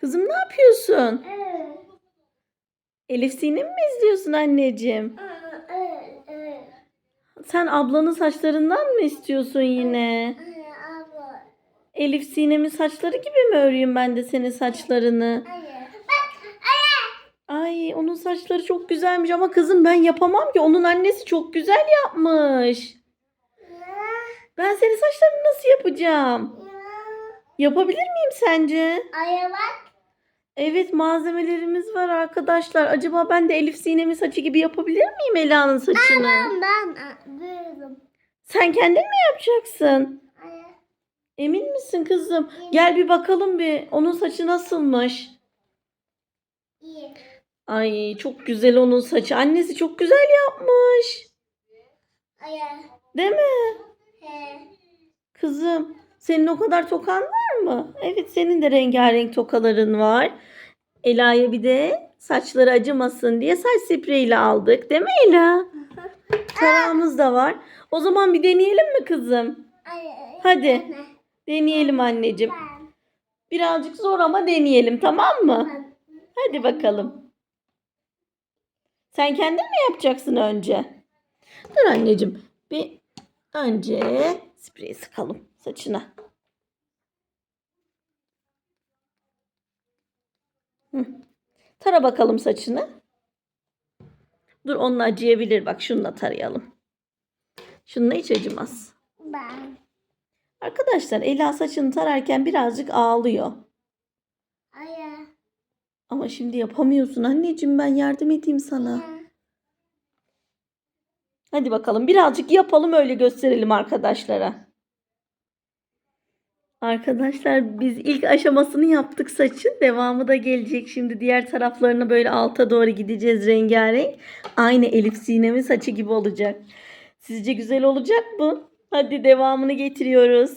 Kızım ne yapıyorsun? Evet. Elif Sinem mi izliyorsun anneciğim? Evet. Evet. Sen ablanın saçlarından mı istiyorsun yine? Anne abla. Elif Sinem'in saçları gibi mi öreyim ben de senin saçlarını? Anne. Ay onun saçları çok güzelmiş ama kızım ben yapamam ki. Onun annesi çok güzel yapmış. Ben senin saçlarını nasıl yapacağım? Yapabilir miyim sence? Aya bak. Evet malzemelerimiz var arkadaşlar. Acaba ben de Elif Sinem'in saçı gibi yapabilir miyim Ela'nın saçını? Ben ben büyüdüm. Sen kendin mi yapacaksın? Anne. Emin misin kızım? Gel bir bakalım bir. Onun saçı nasılmış? İyi. Ay çok güzel onun saçı. Annesi çok güzel yapmış. Aya. Değil mi? He. Kızım senin o kadar tokan var mı? Evet senin de rengarenk tokaların var. Ela'ya bir de saçları acımasın diye saç spreyiyle aldık. Değil mi Ela? Tarağımız da var. O zaman bir deneyelim mi kızım? Hadi. Deneyelim anneciğim. Birazcık zor ama deneyelim tamam mı? Hadi bakalım. Sen kendin mi yapacaksın önce? Dur anneciğim. Bir önce spreyi sıkalım saçına. Hı. Tara bakalım saçını. Dur onunla acıyabilir. Bak şununla tarayalım. Şununla hiç acımaz. Ben. Arkadaşlar Ela saçını tararken birazcık ağlıyor. Aya. Ama şimdi yapamıyorsun anneciğim ben yardım edeyim sana. Hadi bakalım birazcık yapalım öyle gösterelim arkadaşlara. Arkadaşlar biz ilk aşamasını yaptık saçın. Devamı da gelecek. Şimdi diğer taraflarına böyle alta doğru gideceğiz rengarenk. Aynı Elif Sinem'in saçı gibi olacak. Sizce güzel olacak mı? Hadi devamını getiriyoruz.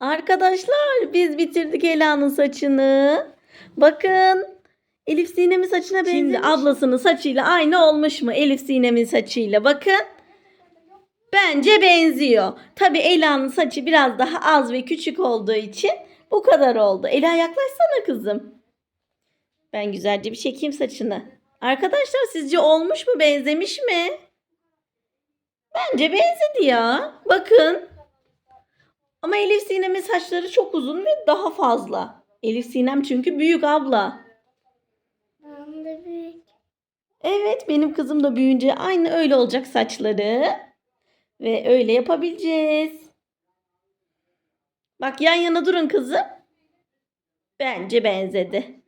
Arkadaşlar biz bitirdik Ela'nın saçını. Bakın. Elif Sinem'in saçına benzemiş. Şimdi ablasının saçıyla aynı olmuş mu? Elif Sinem'in saçıyla bakın. Bence benziyor. Tabi Ela'nın saçı biraz daha az ve küçük olduğu için bu kadar oldu. Ela yaklaşsana kızım. Ben güzelce bir çekeyim saçını. Arkadaşlar sizce olmuş mu? Benzemiş mi? Bence benzedi ya. Bakın. Ama Elif Sinem'in saçları çok uzun ve daha fazla. Elif Sinem çünkü büyük abla. Ben de büyük. Evet benim kızım da büyüyünce aynı öyle olacak saçları. Ve öyle yapabileceğiz. Bak yan yana durun kızım. Bence benzedi.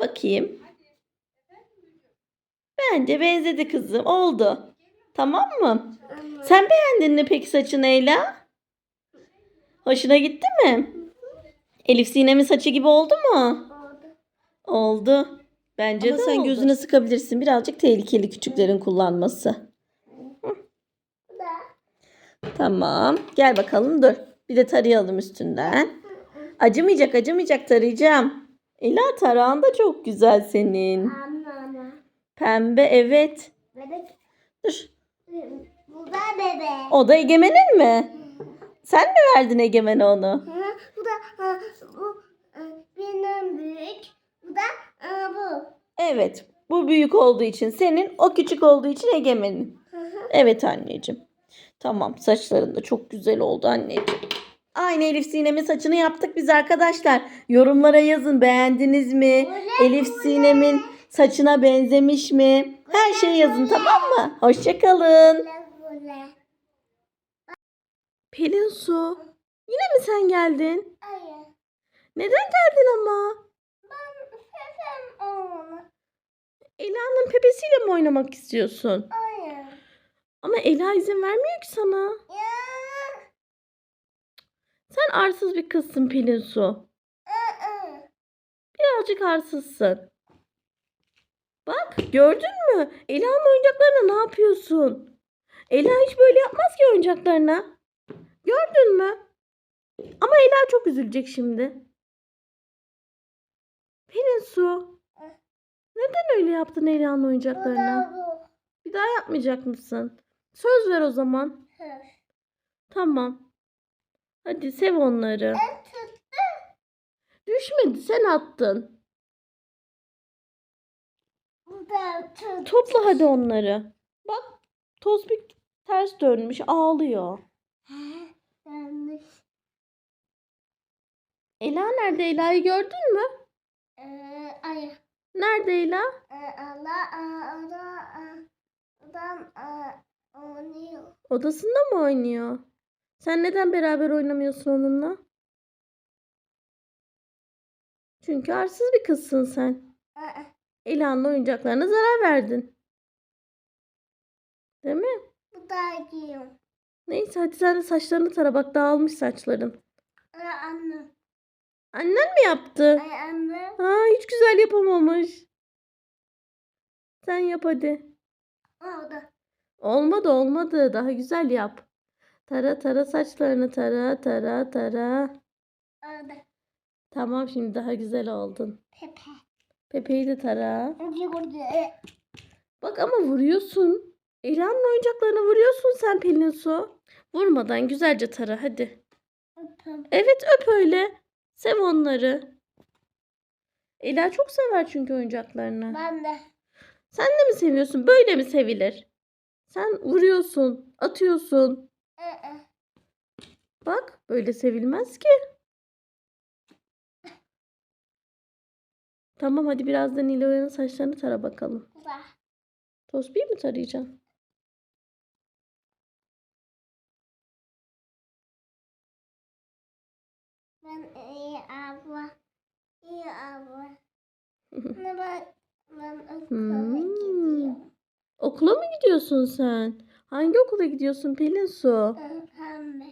Bakayım. Bence benzedi kızım. Oldu. Tamam mı? Sen beğendin mi peki saçını Ela? Hoşuna gitti mi? Elif Sinem'in saçı gibi oldu mu? oldu. Oldu. Bence Ama de sen oldu. gözüne sıkabilirsin. Birazcık tehlikeli küçüklerin kullanması. Tamam. Gel bakalım dur. Bir de tarayalım üstünden. Acımayacak acımayacak tarayacağım. Ela tarağın da çok güzel senin. Anne anne. Pembe evet. Bebek. Dur. Bu da bebek. O da Egemen'in mi? Sen mi verdin Egemen'e onu? Bu da bu e, benim büyük. Bu da e, bu. Evet. Bu büyük olduğu için senin, o küçük olduğu için Egemen'in. Evet anneciğim. Tamam saçların da çok güzel oldu anneciğim. Aynı Elif Sinem'in saçını yaptık biz arkadaşlar. Yorumlara yazın beğendiniz mi? Elif Sinem'in saçına benzemiş mi? Her şeyi yazın tamam mı? Hoşçakalın. Pelin Su. Yine mi sen geldin? Hayır. Neden geldin ama? Ben sesim onu. Ela'nın pepesiyle mi oynamak istiyorsun? Hayır. Ama Ela izin vermiyor ki sana. Sen arsız bir kızsın Pelin Su. Birazcık arsızsın. Bak gördün mü? Ela'nın oyuncaklarına ne yapıyorsun? Ela hiç böyle yapmaz ki oyuncaklarına. Gördün mü? Ama Ela çok üzülecek şimdi. Pelin Su. Neden öyle yaptın Ela'nın oyuncaklarına? Bir daha yapmayacak mısın? Söz ver o zaman. Söz. Tamam. Hadi sev onları. Ben tut düşmedi. Sen attın. Topla hadi onları. Bak Tosbik ters dönmüş ağlıyor. yanlış. Ela nerede? Ela'yı gördün mü? Ee, ay. Nerede Ela? Ee, Allah, Allah, adam aa, oynuyor. Odasında mı oynuyor? Sen neden beraber oynamıyorsun onunla? Çünkü arsız bir kızsın sen. Aa, Ela'nın oyuncaklarına zarar verdin. Değil mi? bu da giyiyor. Neyse hadi sen de saçlarını tara bak dağılmış saçların. Ay anne. Annen mi yaptı? Ay anne. Ha hiç güzel yapamamış. Sen yap hadi. Orada. Olmadı olmadı. Daha güzel yap. Tara tara saçlarını tara tara tara. Orada. Tamam şimdi daha güzel oldun. Pepe. Pepe'yi de tara. Bak ama vuruyorsun. Ela'nın oyuncaklarına vuruyorsun sen Pelin Su. Vurmadan güzelce tara hadi. Evet öp öyle. Sev onları. Ela çok sever çünkü oyuncaklarını. Ben de. Sen de mi seviyorsun? Böyle mi sevilir? Sen vuruyorsun, atıyorsun. Aa, Bak böyle sevilmez ki. Tamam hadi biraz da Nilo'nun saçlarını tara bakalım. Tosbih mi tarayacaksın? Ben iyi abla. İyi abla. Ben ben Hmm. gidiyorum. Okula mı gidiyorsun sen? Hangi okula gidiyorsun Pelin Su? Ee, Pembe.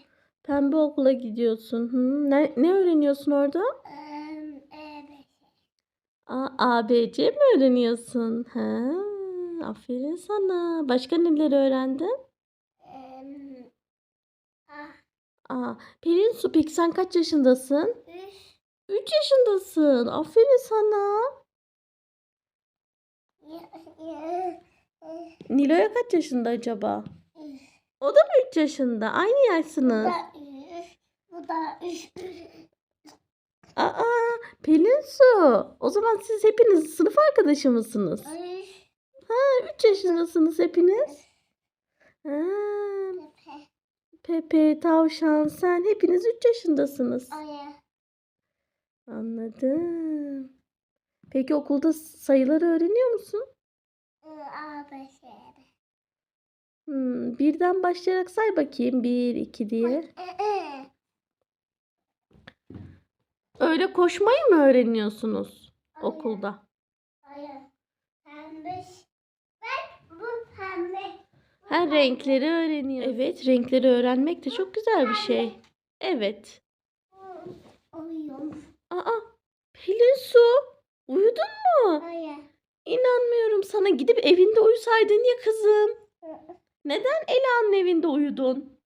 Pembe okula gidiyorsun. Hmm, ne, ne öğreniyorsun orada? Ee, evet. A, ABC mi öğreniyorsun? Ha, aferin sana. Başka neler öğrendin? Ah, Aa, Pelin Su peki sen kaç yaşındasın? üç. 3 yaşındasın. Aferin sana. Ya, ya, Nilo'ya kaç yaşında acaba? O da mı 3 yaşında? Aynı Bu yaşsınız. Bu da üç. Aa, Pelin Su. O zaman siz hepiniz sınıf arkadaşı mısınız? Üç. 3 yaşındasınız hepiniz. Ha, Pepe. Tavşan, sen hepiniz 3 yaşındasınız. Anladım. Peki okulda sayıları öğreniyor musun? Ee. Hmm, birden başlayarak say bakayım. 1, 2 diye. Ee, ee. Öyle koşmayı mı öğreniyorsunuz Aya. okulda? Aya. Pembe. Bak bu pembe. Her renkleri öğreniyor. Evet, renkleri öğrenmek de çok güzel bir şey. Evet. Aa, Pelin Su, uyudun mu? Aya. İnanmıyorum sana. Gidip evinde uyusaydın ya kızım. Neden Ela'nın evinde uyudun?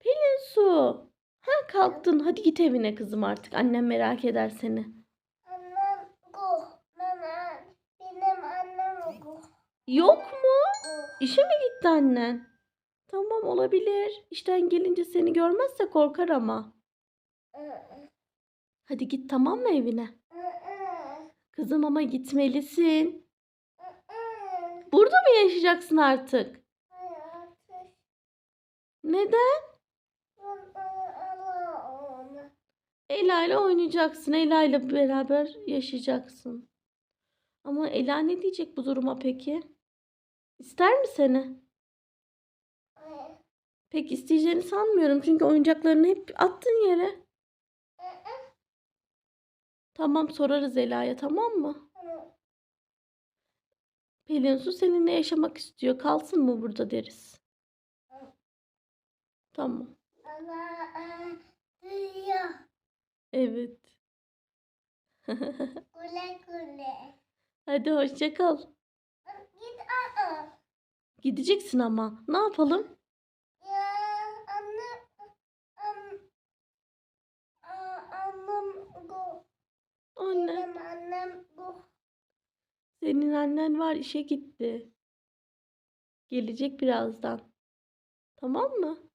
Pelin Su. Ha kalktın. Hadi git evine kızım artık. Annem merak eder seni. Annem bu. Nana. Benim annem bu. Yok mu? İşe mi gitti annen? Tamam olabilir. İşten gelince seni görmezse korkar ama. Hadi git tamam mı evine? Kızım ama gitmelisin. Burada mı yaşayacaksın artık? Neden? Ela ile oynayacaksın. Ela ile beraber yaşayacaksın. Ama Ela ne diyecek bu duruma peki? İster mi seni? Pek isteyeceğini sanmıyorum. Çünkü oyuncaklarını hep attın yere. Tamam sorarız Ela'ya tamam mı? Pelin Su seninle yaşamak istiyor. Kalsın mı burada deriz. Tamam. Duyuyor. Evet. Güle güle. Hadi hoşça kal. Git. Gideceksin ama. Ne yapalım? Ya anne an, a- annem bu. Anne. Benim annem bu. Senin annen var işe gitti. Gelecek birazdan. Tamam mı?